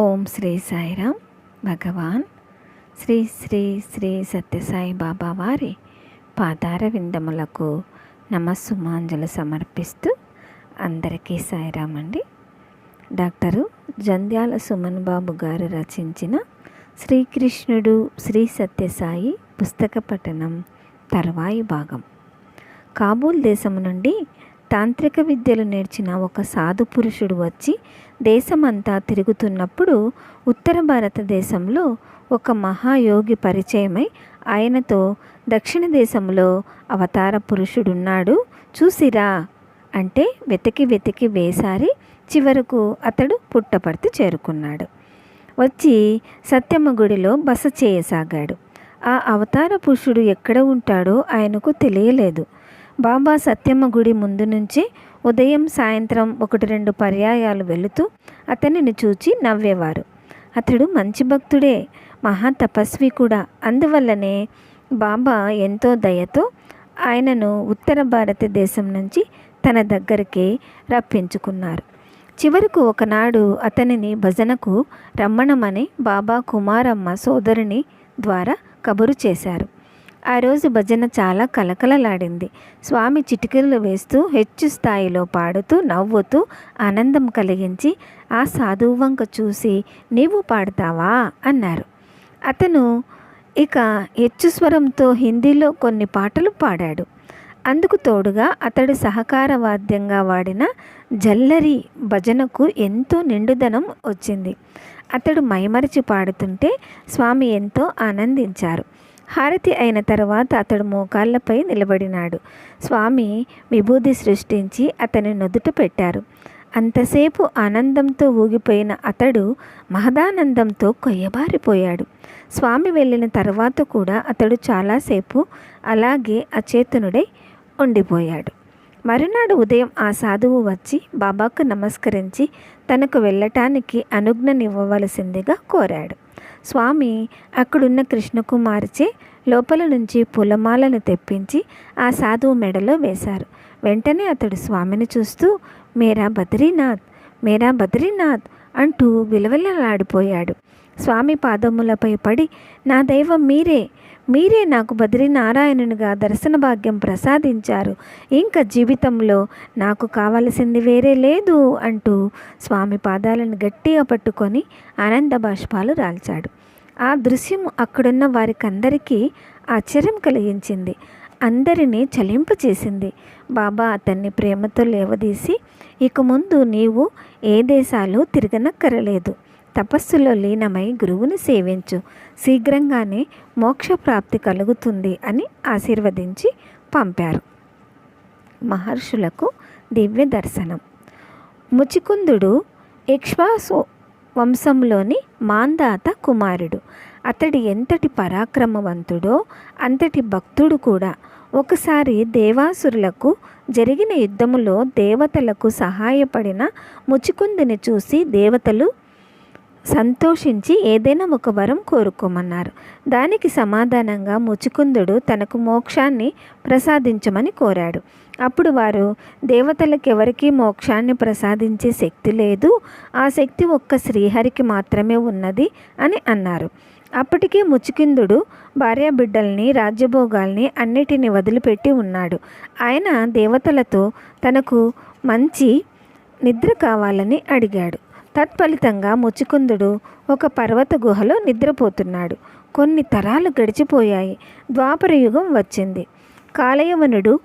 ఓం శ్రీ సాయిరామ్ భగవాన్. శ్రీ శ్రీ శ్రీ సత్యసాయి బాబా వారి పాదార విందములకు నమస్సుమాంజలు సమర్పిస్తూ అందరికీ సాయిరామ్ అండి. డాక్టరు జంధ్యాల సుమన్ బాబు గారు రచించిన శ్రీకృష్ణుడు శ్రీ సత్యసాయి పుస్తక పఠనం తర్వాయి భాగం. కాబూల్ దేశం నుండి తాంత్రిక విద్యలు నేర్చిన ఒక సాధు పురుషుడు వచ్చి దేశమంతా తిరుగుతున్నప్పుడు ఉత్తర భారతదేశంలో ఒక మహాయోగి పరిచయమై ఆయనతో దక్షిణ దేశంలో అవతార పురుషుడున్నాడు చూసిరా అంటే వెతికి వెతికి వేసారి చివరకు అతడు పుట్టపర్తి చేరుకున్నాడు. వచ్చి సత్యమ్మ గుడిలో బస చేయసాగాడు. ఆ అవతార పురుషుడు ఎక్కడ ఉంటాడో ఆయనకు తెలియలేదు. బాబా సత్యమ్మ గుడి ముందు నుంచి ఉదయం సాయంత్రం ఒకటి రెండు పర్యాయాలు వెళుతూ అతనిని చూచి నవ్వేవారు. అతడు మంచి భక్తుడే మహా తపస్వి కూడా. అందువల్లనే బాబా ఎంతో దయతో ఆయనను ఉత్తర భారతదేశం నుంచి తన దగ్గరికి రప్పించుకున్నారు. చివరకు ఒకనాడు అతనిని భజనకు రమ్మణమని బాబా కుమారమ్మ సోదరుని ద్వారా కబురు చేశారు. ఆ రోజు భజన చాలా కలకలలాడింది. స్వామి చిటికలు వేస్తూ హెచ్చు స్థాయిలో పాడుతూ నవ్వుతూ ఆనందం కలిగించి ఆ సాధువు వంక చూసి నీవు పాడతావా? అన్నారు. అతను ఇక హెచ్చు స్వరంతో హిందీలో కొన్ని పాటలు పాడాడు. అందుకు తోడుగా అతడు సహకార వాద్యంగా వాడిన జల్లరి భజనకు ఎంతో నిండుదనం వచ్చింది. అతడు మైమరిచి పాడుతుంటే స్వామి ఎంతో ఆనందించారు. హారతి అయిన తర్వాత అతడు మోకాళ్ళపై నిలబడినాడు. స్వామి విభూది సృష్టించి అతని నుదుట పెట్టారు. అంతసేపు ఆనందంతో ఊగిపోయిన అతడు మహదానందంతో కొయ్యబారిపోయాడు. స్వామి వెళ్ళిన తర్వాత కూడా అతడు చాలాసేపు అలాగే అచేతనుడై ఉండిపోయాడు. మరునాడు ఉదయం ఆ సాధువు వచ్చి బాబాకు నమస్కరించి తనకు వెళ్ళటానికి అనుజ్ఞనివ్వవలసిందిగా కోరాడు. స్వామి అక్కడున్న కృష్ణకుమారిచే లోపల నుంచి పూలమాలను తెప్పించి ఆ సాధువు మెడలో వేశారు. వెంటనే అతడు స్వామిని చూస్తూ మేరా బద్రీనాథ్ మేరా బద్రీనాథ్ అంటూ విలవిలలాడిపోయాడు. స్వామి పాదములపై పడి నా దైవం మీరే మీరే నాకు బద్రీనారాయణునిగా దర్శన భాగ్యం ప్రసాదించారు. ఇంకా జీవితంలో నాకు కావలసింది వేరే లేదు అంటూ స్వామి పాదాలను గట్టిగా పట్టుకొని ఆనంద బాష్పాలు రాల్చాడు. ఆ దృశ్యం అక్కడున్న వారికందరికీ ఆశ్చర్యం కలిగించింది. అందరినీ చలింపచేసింది బాబా అతన్ని ప్రేమతో లేవదీసి ఇక ముందు నీవు ఏ దేశాలు తిరగనక్కరలేదు. తపస్సులో లీనమై గురువుని సేవించు. శీఘ్రంగానే మోక్షప్రాప్తి కలుగుతుంది అని ఆశీర్వదించి పంపారు. మహర్షులకు దివ్య దర్శనం. ముచికుందుడు ఇక్ష్వాసు వంశంలోని మాందాత కుమారుడు. అతడి ఎంతటి పరాక్రమవంతుడో అంతటి భక్తుడు కూడా. ఒకసారి దేవాసురులకు జరిగిన యుద్ధములో దేవతలకు సహాయపడిన ముచికుందుని చూసి దేవతలు సంతోషించి ఏదైనా ఒక వరం కోరుకోమన్నారు. దానికి సమాధానంగా ముచుకుందుడు తనకు మోక్షాన్ని ప్రసాదించమని కోరాడు. అప్పుడు వారు దేవతలకెవరికీ మోక్షాన్ని ప్రసాదించే శక్తి లేదు ఆ శక్తి ఒక్క శ్రీహరికి మాత్రమే ఉన్నది అని అన్నారు. అప్పటికే ముచుకిందుడు భార్య బిడ్డల్ని రాజ్యభోగాల్ని అన్నిటిని వదిలిపెట్టి ఉన్నాడు. ఆయన దేవతలతో తనకు మంచి నిద్ర కావాలని అడిగాడు. తత్ఫలితంగా ముచుకుందుడు. ఒక పర్వత గుహలో నిద్రపోతున్నాడు. కొన్ని తరాలు గడిచిపోయాయి. ద్వాపర యుగం వచ్చింది. కాలయవనుడు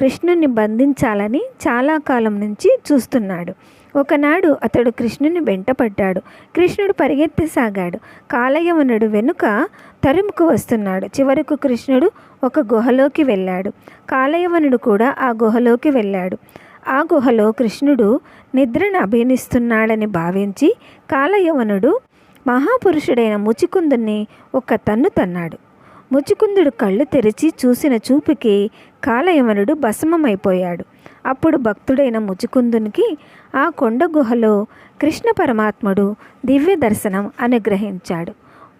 కృష్ణుని బంధించాలని చాలా కాలం నుంచి చూస్తున్నాడు. ఒకనాడు అతడు కృష్ణుని వెంటపడ్డాడు. కృష్ణుడు పరిగెత్తసాగాడు. కాలయవనుడు వెనుక తరుముకు వస్తున్నాడు. చివరకు కృష్ణుడు ఒక గుహలోకి వెళ్ళాడు. కాలయవనుడు కూడా ఆ గుహలోకి వెళ్ళాడు. ఆ గుహలో కృష్ణుడు నిద్రను అభినిస్తున్నాడని భావించి కాలయవనుడు మహాపురుషుడైన ముచికుందుని ఒక తన్ను తన్నాడు. ముచికుందుడు కళ్ళు తెరిచి చూసిన చూపుకి కాలయవనుడు భస్మమైపోయాడు. అప్పుడు భక్తుడైన ముచికుందునికి ఆ కొండ గుహలో కృష్ణ పరమాత్ముడు దివ్య దర్శనం అనుగ్రహించాడు.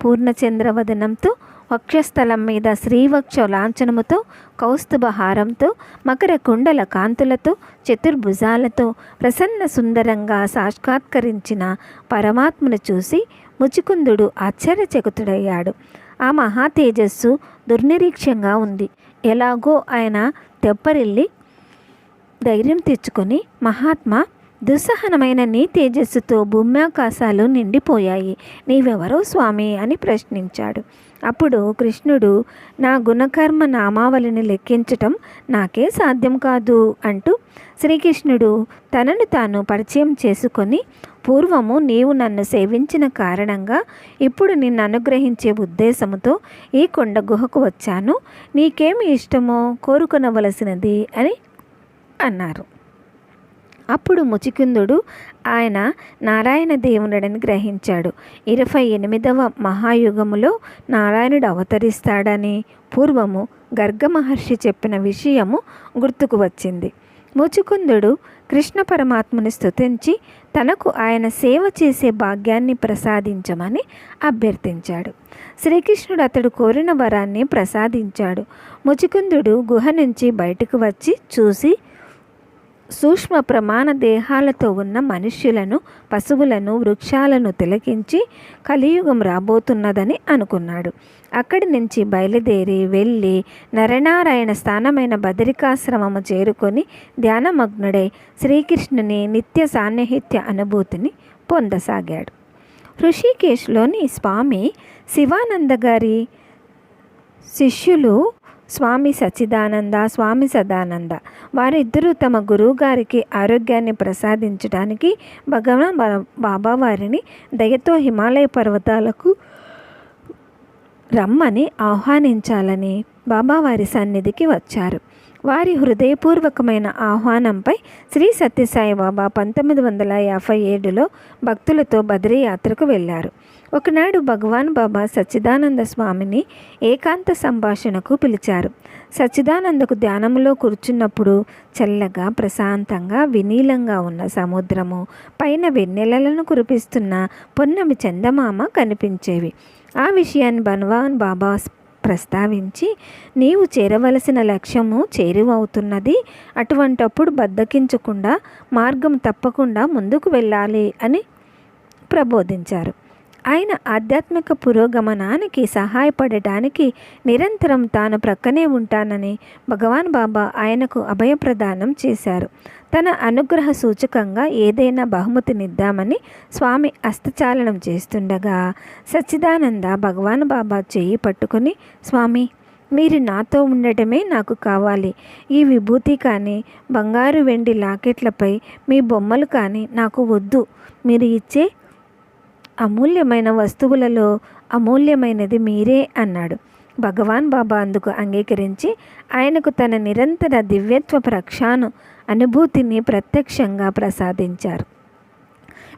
పూర్ణచంద్రవదనంతో వక్షస్థలం మీద శ్రీవక్ష లాంఛనముతో కౌస్తుభ హారంతో మకర కుండల కాంతులతో చతుర్భుజాలతో ప్రసన్న సుందరంగా సాక్షాత్కరించిన పరమాత్మను చూసి ముచికుందుడు ఆశ్చర్యచకుతుడయ్యాడు. ఆ మహా తేజస్సు దుర్నిరీక్షంగా ఉంది. ఎలాగో ఆయన తెప్పరిల్లి ధైర్యం తెచ్చుకొని మహాత్మా దుస్సహనమైన నీ తేజస్సుతో భూమ్యాకాశాలు నిండిపోయాయి. నీవెవరో స్వామి అని ప్రశ్నించాడు. అప్పుడు కృష్ణుడు నా గుణకర్మ నామావళిని లెక్కించటం నాకే సాధ్యం కాదు అంటూ శ్రీకృష్ణుడు తనను తాను పరిచయం చేసుకొని పూర్వము నీవు నన్ను సేవించిన కారణంగా ఇప్పుడు నిన్ను అనుగ్రహించే ఉద్దేశముతో ఈ కొండ గుహకు వచ్చాను. నీకేమి ఇష్టమో కోరుకొనవలసినది అని అన్నారు. అప్పుడు ముచికుందుడు ఆయన నారాయణ దేవుడని గ్రహించాడు. ఇరవై ఎనిమిదవ మహాయుగములో నారాయణుడు అవతరిస్తాడని పూర్వము గర్గ మహర్షి చెప్పిన విషయము గుర్తుకు వచ్చింది. ముచుకుందుడు కృష్ణ పరమాత్మని స్తుతించి తనకు ఆయన సేవ చేసే భాగ్యాన్ని ప్రసాదించమని అభ్యర్థించాడు. శ్రీకృష్ణుడు అతడు కోరిన వరాన్ని ప్రసాదించాడు. ముచుకుందుడు గుహ నుంచి బయటకు వచ్చి చూసి సూక్ష్మ ప్రమాణ దేహాలతో ఉన్న మనుష్యులను పశువులను వృక్షాలను తిలకించి కలియుగం రాబోతున్నదని అనుకున్నాడు. అక్కడి నుంచి బయలుదేరి వెళ్ళి నరనారాయణ స్థానమైన బదరికాశ్రమము చేరుకొని ధ్యానమగ్నుడై శ్రీకృష్ణుని నిత్య సాన్నిహిత్య అనుభూతిని పొందసాగాడు. హృషికేశ్లోని స్వామి శివానంద గారి శిష్యులు స్వామి సచిదానంద స్వామి సదానంద. వారిద్దరూ తమ గురువుగారికి ఆరోగ్యాన్ని ప్రసాదించడానికి భగవాన్ బాబా వారిని దయతో హిమాలయ పర్వతాలకు రమ్మని ఆహ్వానించాలని బాబావారి సన్నిధికి వచ్చారు. వారి హృదయపూర్వకమైన ఆహ్వానంపై శ్రీ సత్యసాయిబాబా పంతొమ్మిది వందల యాభై ఏడులో భక్తులతో బద్రీ యాత్రకు వెళ్ళారు. ఒకనాడు భగవాన్ బాబా సచ్చిదానంద స్వామిని ఏకాంత సంభాషణకు పిలిచారు. సచ్చిదానందకు ధ్యానంలో కూర్చున్నప్పుడు చల్లగా ప్రశాంతంగా వినీలంగా ఉన్న సముద్రము పైన వెన్నెలలను కురిపిస్తున్న పొన్నమి చందమామ కనిపించేవి. ఆ విషయాన్ని భగవాన్ బాబా ప్రస్తావించి నీవు చేరవలసిన లక్ష్యము చేరువవుతున్నది. అటువంటప్పుడు బద్దకించకుండా మార్గం తప్పకుండా ముందుకు వెళ్ళాలి అని ప్రబోధించారు. ఆయన ఆధ్యాత్మిక పురోగమనానికి సహాయపడటానికి నిరంతరం తాను ప్రక్కనే ఉంటానని భగవాన్ బాబా ఆయనకు అభయప్రదానం చేశారు. తన అనుగ్రహ సూచకంగా ఏదైనా బహుమతినిద్దామని స్వామి హస్తచాలనం చేస్తుండగా సచ్చిదానంద భగవాన్ బాబా చేయి పట్టుకొని స్వామి మీరు నాతో ఉండటమే నాకు కావాలి. ఈ విభూతి కానీ బంగారు వెండి లాకెట్లపై మీ బొమ్మలు కానీ నాకు వద్దు. మీరు ఇచ్చే అమూల్యమైన వస్తువులలో అమూల్యమైనది మీరే అన్నాడు. భగవాన్ బాబా అందుకు అంగీకరించి ఆయనకు తన నిరంతర దివ్యత్వ ప్రక్షాను అనుభూతిని ప్రత్యక్షంగా ప్రసాదించారు.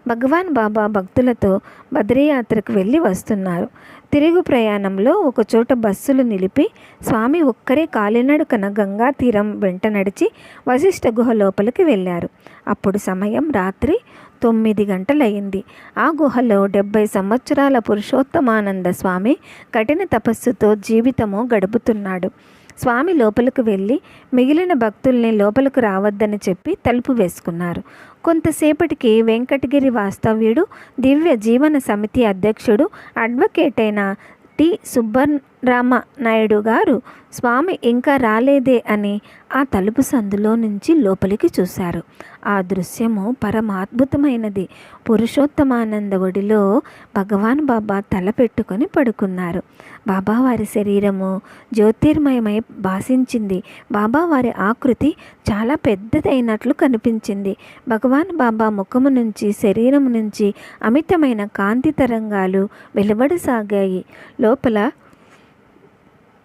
భగవాన్ బాబా భక్తులతో బద్రీయాత్రకు వెళ్ళి వస్తున్నారు. తిరుగు ప్రయాణంలో ఒకచోట బస్సులు నిలిపి స్వామి ఒక్కరే కాలినడకన గంగా తీరం వెంట నడిచి వశిష్ఠ గుహ లోపలికి వెళ్ళారు. అప్పుడు సమయం రాత్రి తొమ్మిది గంటలయ్యింది. ఆ గుహలో డెబ్బై సంవత్సరాల పురుషోత్తమానంద స్వామి కఠిన తపస్సుతో జీవితము గడుపుతున్నాడు. స్వామి లోపలికి వెళ్ళి మిగిలిన భక్తుల్ని లోపలికి రావద్దని చెప్పి తలుపు వేసుకున్నారు. కొంతసేపటికి వెంకటగిరి వాస్తవ్యుడు దివ్య జీవన సమితి అధ్యక్షుడు అడ్వకేట్ అయిన టి సుబ్బర్ నాయుడు గారు స్వామి ఇంకా రాలేదే అని ఆ తలుపు సందులో నుంచి లోపలికి చూశారు. ఆ దృశ్యము పరమాద్భుతమైనది. పురుషోత్తమానంద ఒడిలో భగవాన్ బాబా తల పెట్టుకొని పడుకున్నారు. బాబా వారి శరీరము జ్యోతిర్మయమై భాషించింది బాబా వారి ఆకృతి చాలా పెద్దదైనట్లు కనిపించింది. భగవాన్ బాబా ముఖము నుంచి శరీరం నుంచి అమితమైన కాంతి తరంగాలు వెలువడసాగాయి. లోపల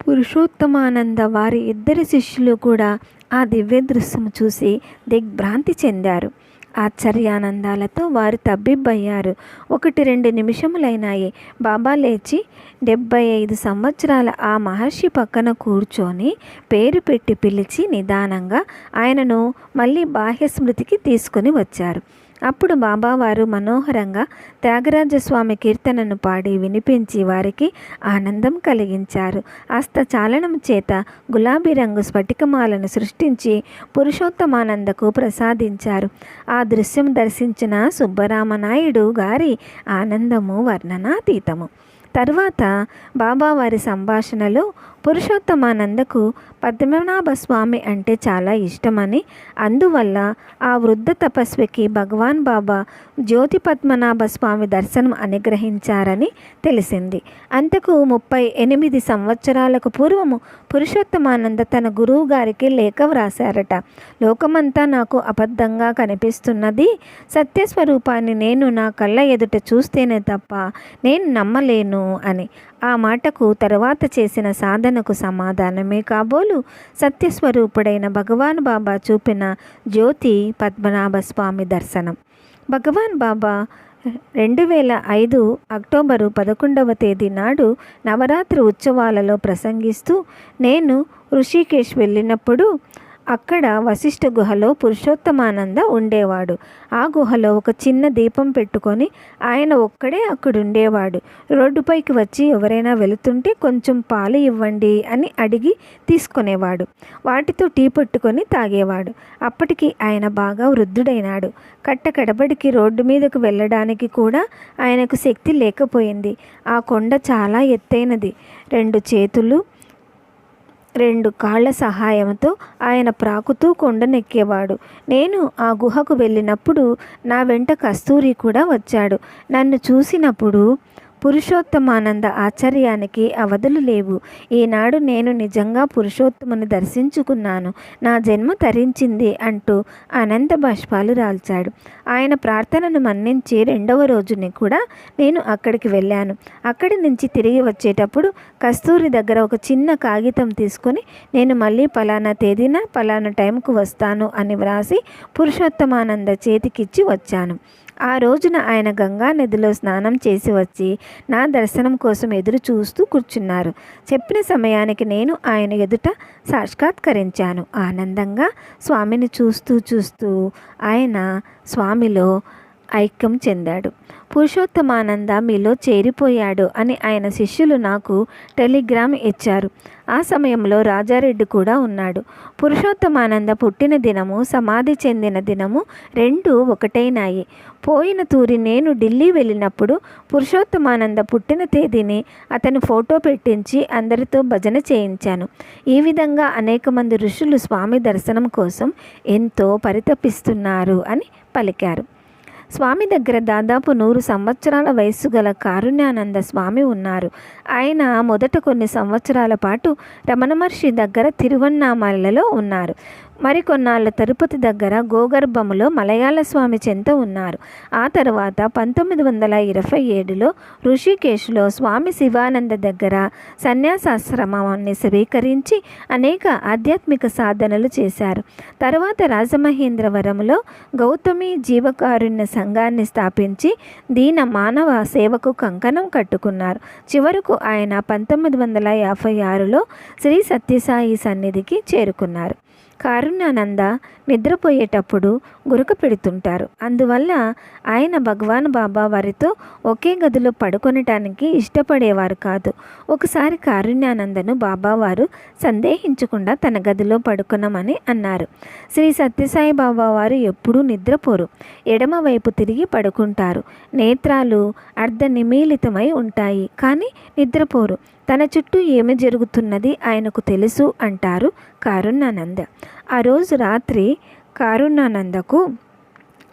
పురుషోత్తమానంద వారి ఇద్దరి శిష్యులు కూడా ఆ దివ్య దృశ్యము చూసి దిగ్భ్రాంతి చెందారు. ఆశ్చర్యానందాలతో వారు తబ్బిబ్బయ్యారు. ఒకటి రెండు నిమిషములైనాయి. బాబా లేచి డెబ్బై ఐదు సంవత్సరాల ఆ మహర్షి పక్కన కూర్చొని పేరు పెట్టి పిలిచి నిదానంగా ఆయనను మళ్ళీ బాహ్య స్మృతికి తీసుకొని వచ్చారు. అప్పుడు బాబావారు మనోహరంగా త్యాగరాజస్వామి కీర్తనను పాడి వినిపించి వారికి ఆనందం కలిగించారు. హస్తచాలనం చేత గులాబీ రంగు స్ఫటికమాలను సృష్టించి పురుషోత్తమానందకు ప్రసాదించారు. ఆ దృశ్యం దర్శించిన సుబ్బరామనాయుడు గారి ఆనందము వర్ణనాతీతము. తర్వాత బాబావారి సంభాషణలో పురుషోత్తమానందకు పద్మనాభ స్వామి అంటే చాలా ఇష్టమని అందువల్ల ఆ వృద్ధ తపస్వికి భగవాన్ బాబా జ్యోతి పద్మనాభ స్వామి దర్శనం అనుగ్రహించారని తెలిసింది. అంతకు ముప్పై ఎనిమిది సంవత్సరాలకు పూర్వము పురుషోత్తమానంద తన గురువు గారికి లేఖ వ్రాశారట లోకమంతా నాకు అబద్ధంగా కనిపిస్తున్నది. సత్యస్వరూపాన్ని నేను నా కళ్ళ ఎదుట చూస్తేనే తప్ప నేను నమ్మలేను అని. ఆ మాటకు తరువాత చేసిన సాధనకు సమాధానమే కాబోలు. సత్యస్వరూపుడైన భగవాన్ బాబా చూపిన జ్యోతి పద్మనాభ స్వామి దర్శనం. భగవాన్ బాబా రెండు వేల ఐదు అక్టోబరు పదకొండవ తేదీ నాడు నవరాత్రి ఉత్సవాలలో ప్రసంగిస్తూ నేను ఋషికేశ్ వెళ్ళినప్పుడు అక్కడ వశిష్ఠ గుహలో పురుషోత్తమానంద ఉండేవాడు. ఆ గుహలో ఒక చిన్న దీపం పెట్టుకొని ఆయన ఒక్కడే అక్కడ ఉండేవాడు రోడ్డుపైకి వచ్చి ఎవరైనా వెళుతుంటే కొంచెం పాలు ఇవ్వండి అని అడిగి తీసుకునేవాడు. వాటితో టీ పట్టుకొని తాగేవాడు. అప్పటికి ఆయన బాగా వృద్ధుడైనాడు. కట్ట కడబడికి రోడ్డు మీదకు వెళ్ళడానికి కూడా ఆయనకు శక్తి లేకపోయింది. ఆ కొండ చాలా ఎత్తైనది. రెండు చేతులు రెండు కాళ్ళ సహాయంతో ఆయన ప్రాకుతూ కొండనెక్కేవాడు. నేను ఆ గుహకు వెళ్ళినప్పుడు నా వెంట కస్తూరి కూడా వచ్చాడు. నన్ను చూసినప్పుడు పురుషోత్తమానంద ఆశ్చర్యానికి అవధులు లేవు. ఈనాడు నేను నిజంగా పురుషోత్తముని దర్శించుకున్నాను. నా జన్మ తరించింది అంటూ అనంత బాష్పాలు రాల్చాడు. ఆయన ప్రార్థనను మన్నించి రెండవ రోజుని కూడా నేను అక్కడికి వెళ్ళాను. అక్కడి నుంచి తిరిగి వచ్చేటప్పుడు కస్తూరి దగ్గర ఒక చిన్న కాగితం తీసుకొని నేను మళ్ళీ పలానా తేదీన పలానా టైంకు వస్తాను అని వ్రాసి పురుషోత్తమానంద చేతికిచ్చి వచ్చాను. ఆ రోజున ఆయన గంగా నదిలో స్నానం చేసి వచ్చి నా దర్శనం కోసం ఎదురు చూస్తూ కూర్చున్నారు. చెప్పిన సమయానికి నేను ఆయన ఎదుట సాక్షాత్కరించాను. ఆనందంగా స్వామిని చూస్తూ చూస్తూ ఆయన స్వామిలో ఐక్యం చెందాడు. పురుషోత్తమానంద మీలో చేరిపోయాడు అని ఆయన శిష్యులు నాకు టెలిగ్రామ్ ఇచ్చారు. ఆ సమయంలో రాజారెడ్డి కూడా ఉన్నాడు. పురుషోత్తమానంద పుట్టిన దినము సమాధి చెందిన దినము రెండు ఒకటైనాయి. పోయిన తూరి నేను ఢిల్లీ వెళ్ళినప్పుడు పురుషోత్తమానంద పుట్టిన తేదీని అతని ఫోటో పెట్టించి అందరితో భజన చేయించాను. ఈ విధంగా అనేక మంది ఋషులు స్వామి దర్శనం కోసం ఎంతో పరితపిస్తున్నారు అని పలికారు. స్వామి దగ్గర దాదాపు నూరు సంవత్సరాల వయస్సు గల కారుణ్యానంద స్వామి ఉన్నారు. ఆయన మొదట కొన్ని సంవత్సరాల పాటు రమణ మహర్షి దగ్గర తిరువన్నామలలో ఉన్నారు. మరికొన్నాళ్ళ తిరుపతి దగ్గర గోగర్భములో మలయాళ స్వామి చెంత ఉన్నారు. ఆ తర్వాత పంతొమ్మిది వందల ఇరవై ఏడులో ఋషికేశ్లో స్వామి శివానంద దగ్గర సన్యాసాశ్రమాన్ని స్వీకరించి అనేక ఆధ్యాత్మిక సాధనలు చేశారు. తర్వాత రాజమహేంద్రవరంలో గౌతమి జీవకారుణ్య సంఘాన్ని స్థాపించి దీన మానవ సేవకు కంకణం కట్టుకున్నారు. చివరకు ఆయన పంతొమ్మిది వందల యాభై ఆరులో శ్రీ సత్యసాయి సన్నిధికి చేరుకున్నారు. కారుణ్యానంద నిద్రపోయేటప్పుడు గురక పెడుతుంటారు. అందువల్ల ఆయన భగవాన్ బాబా వారితో ఒకే గదిలో పడుకొనటానికి ఇష్టపడేవారు కాదు. ఒకసారి కారుణ్యానందను బాబావారు సందేహించకుండా తన గదిలో పడుకునమని అన్నారు. శ్రీ సత్యసాయి బాబా వారు ఎప్పుడూ నిద్రపోరు. ఎడమ వైపు తిరిగి పడుకుంటారు. నేత్రాలు అర్ధ నిమీలితమై ఉంటాయి. కానీ నిద్రపోరు. తన చుట్టూ ఏమి జరుగుతున్నది ఆయనకు తెలుసు అంటారు కారుణ్యానంద. ఆ రోజు రాత్రి కారుణ్యానందకు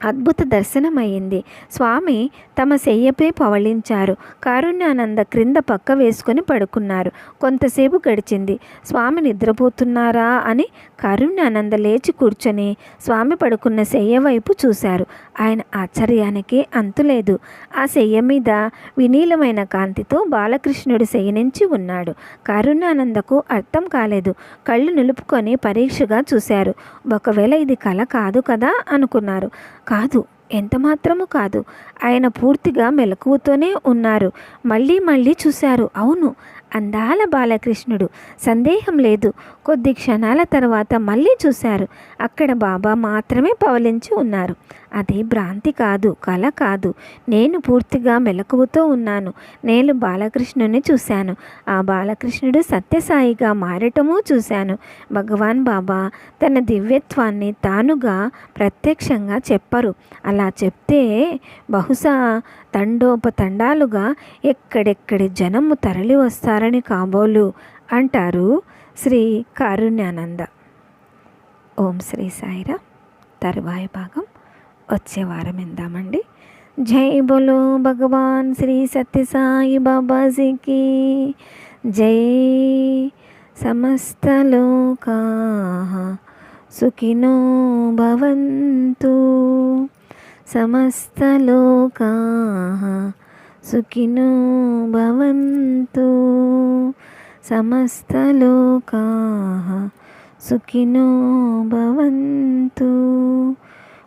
అద్భుత దర్శనమయ్యింది. స్వామి తమ శయ్యపై పవళించారు. కారుణ్యానంద క్రింద పక్క వేసుకొని పడుకున్నారు. కొంతసేపు గడిచింది. స్వామి నిద్రపోతున్నారా అని కారుణ్యానంద లేచి కూర్చొని స్వామి పడుకున్న శయ్య వైపు చూశారు. ఆయన ఆశ్చర్యానికి అంతులేదు. ఆ శయ్య మీద వినీలమైన కాంతితో బాలకృష్ణుడు శయనించి ఉన్నాడు. కారుణ్యానందకు అర్థం కాలేదు. కళ్ళు నిలుపుకొని పరీక్షగా చూశారు. ఒకవేళ ఇది కల కాదు కదా అనుకున్నారు. కాదు. ఎంత మాత్రము కాదు. ఆయన పూర్తిగా మెలకువతోనే ఉన్నారు. మళ్ళీ మళ్ళీ చూశారు. అవును. అందాల బాలకృష్ణుడు. సందేహం లేదు. కొద్ది క్షణాల తర్వాత మళ్ళీ చూశారు. అక్కడ బాబా మాత్రమే పవలించి ఉన్నారు. అది భ్రాంతి కాదు కల కాదు. నేను పూర్తిగా మెలకువతో ఉన్నాను. నేను బాలకృష్ణుని చూశాను. ఆ బాలకృష్ణుడు సత్యసాయిగా మారటము చూశాను. భగవాన్ బాబా తన దివ్యత్వాన్ని తానుగా ప్రత్యక్షంగా చెప్పరు. అలా చెప్తే బహుశా తండోపతండాలుగా ఎక్కడెక్కడి జనము తరలి వస్తారని కాబోలు అంటారు శ్రీ కారుణ్యానంద. ఓం శ్రీ సాయిరా. తరువాయి భాగం. వచ్చే వారం ఇందామండి జై బోలో భగవాన్ శ్రీ సత్యసాయి బాబాజీకి. జై సమస్తలోకా సుఖినో భవంతు. సమస్తలోకా సుఖినో భవంతు. సమస్తలోకా సుఖినో భవంతు.